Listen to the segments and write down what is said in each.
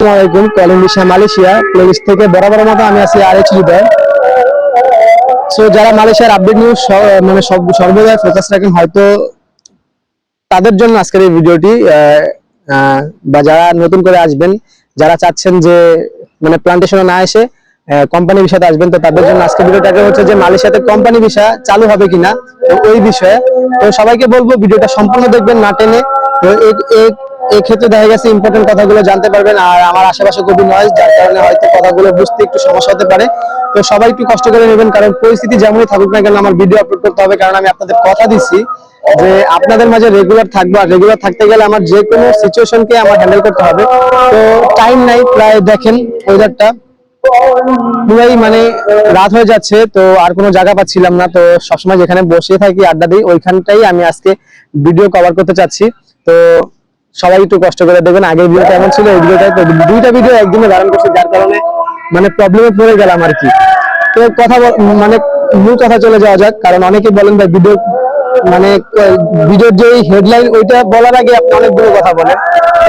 আসসালামাইকুম Colombia Malaysia. Playlist থেকে বরাবর মতো আমি আছি আর হৃদয় সো যারা মালয়েশিয়ার আপডেট নিউজ মানে সব সর্বদা ফোকাস রাখেন, হয়তো তাদের জন্য আজকের এই ভিডিওটি বা যারা নতুন করে আসবেন, যারা চাচ্ছেন যে মানে প্লান্টেশনে না এসে কোম্পানি বিষয়তে আসবেন, তো তাদের জন্য আজকের ভিডিওটাকে হচ্ছে যে, মালয়েশিয়াতে কোম্পানি ভিসা চালু হবে কিনা, তো ওই বিষয়ে। তো সবাইকে বলব ভিডিওটা সম্পূর্ণ দেখবেন, না টেনে। তো এই- এই- এই ক্ষেত্রে দেখা গেছে ইম্পর্টেন্ট কথাগুলো জানতে পারবেন আর আমার আশেপাশে খুবই নয় যার কারণে হয়তো কথাগুলো বুঝতে একটু সমস্যা হতে পারে। তো সবাই একটু কষ্ট করে নেবেন, কারণ পরিস্থিতি যেমনই থাকুক না কেন আমার ভিডিও আপলোড করতে হবে, কারণ আমি আপনাদের কথা দিচ্ছি যে আপনাদের মাঝে রেগুলার থাকব, আর রেগুলার থাকতে গেলে আমার যে কোনো সিচুয়েশনকে আমার হ্যান্ডেল করতে হবে। তো টাইম নাই, প্রায় দেখেন ওয়েদারটা পুরাই মানে রাত হয়ে যাচ্ছে, তো আর কোনো জায়গা পাচ্ছিলাম না। তো সবসময় যেখানে বসে থাকি, আড্ডা দিই, ওইখানটাই আমি আজকে ভিডিও কভার করতে চাচ্ছি। তো সবাই একটু কষ্ট করে দেখবেন, আগের ভিডিও কেমন ছিল, এই ভিডিওটা দুইটা ভিডিও একদিনে ধারণ করছি, যার কারণে মানে প্রবলেমে পড়ে গেলাম আর কি। তো কথা মানে মূল কথা চলে যাওয়া যাক, কারণ অনেকে বলেন ভাই ভিডিও মানে ভিডিওর যে হেডলাইন ওইটা বলার আগে আপনি অনেকগুলো কথা বলেন।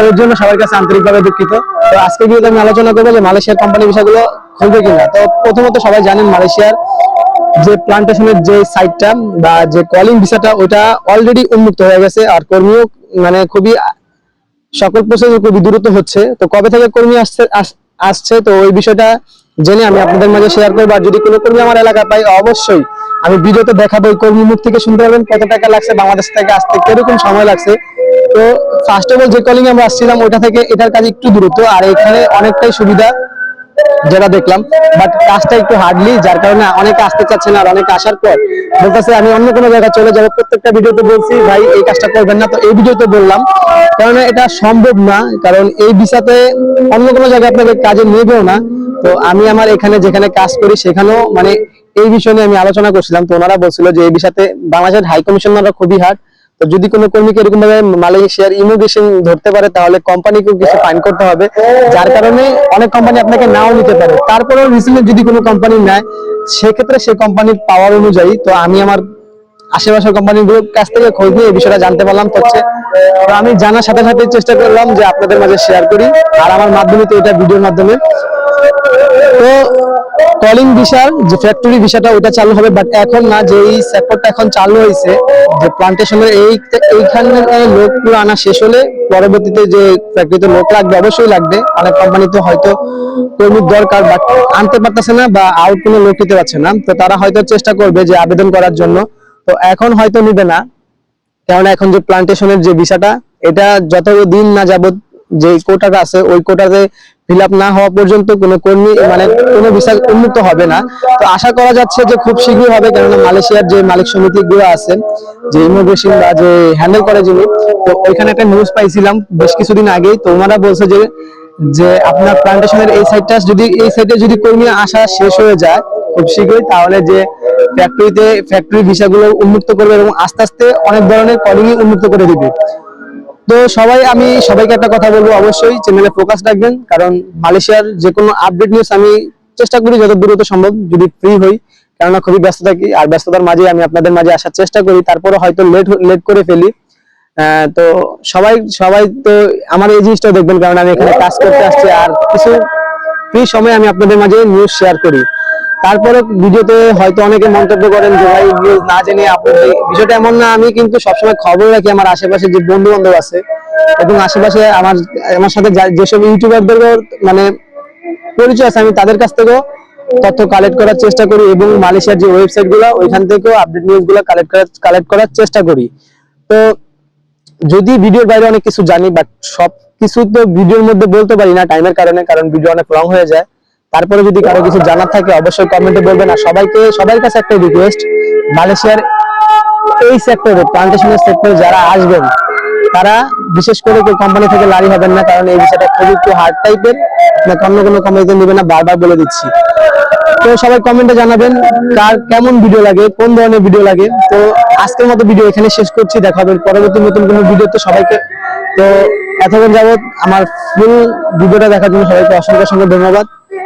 এর জন্য সবার কাছে আন্তরিকভাবে দুঃখিত। তো আজকে ভিডিওতে আমি আলোচনা করব যে মালয়েশিয়ার কোম্পানি বিষয়গুলো খুলবে কিনা। তো প্রথমত সবাই জানেন, মালয়েশিয়ার যে প্লান্টেশনের যে সাইটটা বা যে কলিং ভিসাটা, ওটা অলরেডি উন্মুক্ত হয়ে গেছে। আর কর্মীও মানে খুবই সকল প্রসেস খুবই দ্রুত হচ্ছে। তো কবে থেকে কর্মী আসছে, আস- আসছে, তো ওই বিষয়টা জেনে আমি আপনাদের মাঝে শেয়ার করব। আর যদি কোনো কর্মী আমার এলাকা পাই, অবশ্যই আমি ভিডিওতে দেখাবো ওই কর্মী মুখ থেকে শুনতে পারবেন কত টাকা লাগছে, বাংলাদেশ থেকে আসতে কীরকম সময় লাগছে। তো ফার্স্ট অফ অল যে কলিং আমরা আসছিলাম, ওটা থেকে এটার কাজ একটু দ্রুত, আর এখানে অনেকটাই সুবিধা। যেটা দেখলাম বাট কাজটা একটু হার্ডলি যার কারণে অনেকে আসতে চাচ্ছে না আর অনেকে আসার পর বলতেছে, আমি অন্য কোনো জায়গায় চলে যাব। প্রত্যেকটা ভিডিওতে বলছি, ভাই, এই কাজটা করবেন না। তো এই ভিডিওতে বললাম, কারণ এটা সম্ভব না, কারণ এই ভিসাতে অন্য কোনো জায়গায় আপনাকে কাজে নেবেও না। তো আমি আমার এখানে যেখানে কাজ করি, সেখানেও মানে এই বিষয় নিয়ে আমি আলোচনা করছিলাম। তো ওনারা বলছিল যে এই বিষয়তে বাংলাদেশের হাই কমিশনাররা খুবই হার্ড যদি কোনো কর্মীকে এরকম ভাবে মালয়েশিয়ার ইমিগ্রেশন ধরতে পারে, তাহলে কোম্পানিকেও কিছু ফাইন করতে হবে। যার কারণে অনেক কোম্পানি আপনাকে নাও নিতে পারে। তারপরেও রিসেন্টলি যদি কোনো কোম্পানি নেয়, সেক্ষেত্রে সেই কোম্পানির পাওয়ার অনুযায়ী, তো আমি আমার আশেপাশের কোম্পানিগুলোর কাছ থেকে খোঁজ নিয়ে এই বিষয়টা জানতে পারলাম হচ্ছে আমি জানার সাথে সাথে চেষ্টা করলাম যে আপনাদের মাঝে শেয়ার করি। আর আমার মাধ্যমে তো এটা ভিডিওর মাধ্যমে। তো কলিং ভিসার যে ফ্যাক্টরি ভিসাটা ওটা চালু হবে বাট এখন না, যে এই সেক্টরটা এখন চালু হয়েছে, যে প্লান্টেশনের এই, এইখানে লোকগুলো আনা শেষ হলে পরবর্তীতে যে ফ্যাক্টরিতে লোক লাগবে, অবশ্যই লাগবে। অনেক কোম্পানিতে হয়তো কর্মীর দরকার বাট আনতে পারতেছে না বা আউট কোনো লোক নিতে পারছে না। তো তারা হয়তো চেষ্টা করবে যে আবেদন করার জন্য। তো এখন হয়তো নিবে না কারণ এখন যে প্লান্টেশনের যে ভিসাটা এটা যত দিন না যাবত যে কোটাটা আছে, ওই কোটাতে ফিল আপ না হওয়া পর্যন্ত কোনো কর্মী মানে কোনো ভিসা উন্মুক্ত হবে না। তো আশা করা যাচ্ছে যে খুব শীঘ্রই হবে, কেননা মালয়েশিয়ার যে মালিক সমিতি গুলো আছে যে ইমিগ্রেশন বা যে হ্যান্ডেল করে যিনি, তো ওইখানে একটা নিউজ পাইছিলাম বেশ কিছুদিন আগেই, তো ওনারা বলছে যে যে আপনার প্লান্টেশনের এই সাইডটা যদি, এই সাইডে যদি কর্মী আসা শেষ হয়ে যায়, খুব শীঘ্রই, তাহলে যে ফ্যাক্টরিতে ফ্যাক্টরি ভিসাগুলো উন্মুক্ত করবে এবং আস্তে আস্তে অনেক ধরনের কলিংই উন্মুক্ত করে দিবে। তো সবাই, আমি সবাইকে একটা কথা বলব অবশ্যই চ্যানেলে ফোকাস রাখবেন, কারণ মালয়েশিয়ার যে কোনো আপডেট নিউজ আমি চেষ্টা করি যত দ্রুত সম্ভব, যদি ফ্রি হই, কেননা খুবই ব্যস্ত থাকি, আর ব্যস্ততার মাঝে আমি আপনাদের মাঝে আসার চেষ্টা করি তারপরে হয়তো লেট লেট করে ফেলি। তো সবাই সবাই তো আমার এই জিনিসটা দেখবেন, কারণ আমি এখানে কাজ করতে আসছি, আর কিছু ফ্রি সময় আমি আপনাদের মাঝে নিউজ শেয়ার করি। তারপরে ভিডিওতে হয়তো অনেকে মন্তব্য করেন যে ভাই নিউজ না জেনে আপনি বিষয়টা এমন না, আমি কিন্তু সবসময় খবর রাখি আমার আশেপাশে যে বন্ধু বান্ধব আছে এবং আশেপাশে আমার আমার সাথে যেসব ইউটিউবারদের মানে পরিচয় আছে, আমি তাদের কাছ থেকেও তথ্য কালেক্ট করার চেষ্টা করি এবং মালয়েশিয়ার যে ওয়েবসাইটগুলো, ওইখান থেকেও আপডেট নিউজগুলো কালেক্ট করার কালেক্ট করার চেষ্টা করি। তো যদি ভিডিওর বাইরে অনেক কিছু জানি বাট সব কিছু তো ভিডিওর মধ্যে বলতে পারি না টাইমের কারণে, কারণ ভিডিও অনেক লং হয়ে যায়। তারপরে যদি কারও কিছু জানার থাকে, অবশ্যই কমেন্টে বলবেন। আর সবাইকে সবার কাছে একটা রিকোয়েস্ট মালয়েশিয়ার এই সেক্টরে প্লান্টেশনের সেক্টরে যারা আসবেন, তারা বিশেষ করে কেউ কোম্পানি থেকে লারি হবেন না, কারণ এই বিষয়টা খুবই একটু হার্ড টাইপের না অন্য কোনো কোম্পানিতে নেবে না, বারবার বলে দিচ্ছি। তো সবাই কমেন্টে জানাবেন কার কেমন ভিডিও লাগে, কোন ধরনের ভিডিও লাগে। তো আজকের মতো ভিডিও এখানে শেষ করছি, দেখা হবে পরবর্তী নতুন কোনো ভিডিও তো সবাইকে। তো এতক্ষণ যাবত আমার ফুল ভিডিওটা দেখার জন্য সবাইকে অসংখ্য অসংখ্য ধন্যবাদ।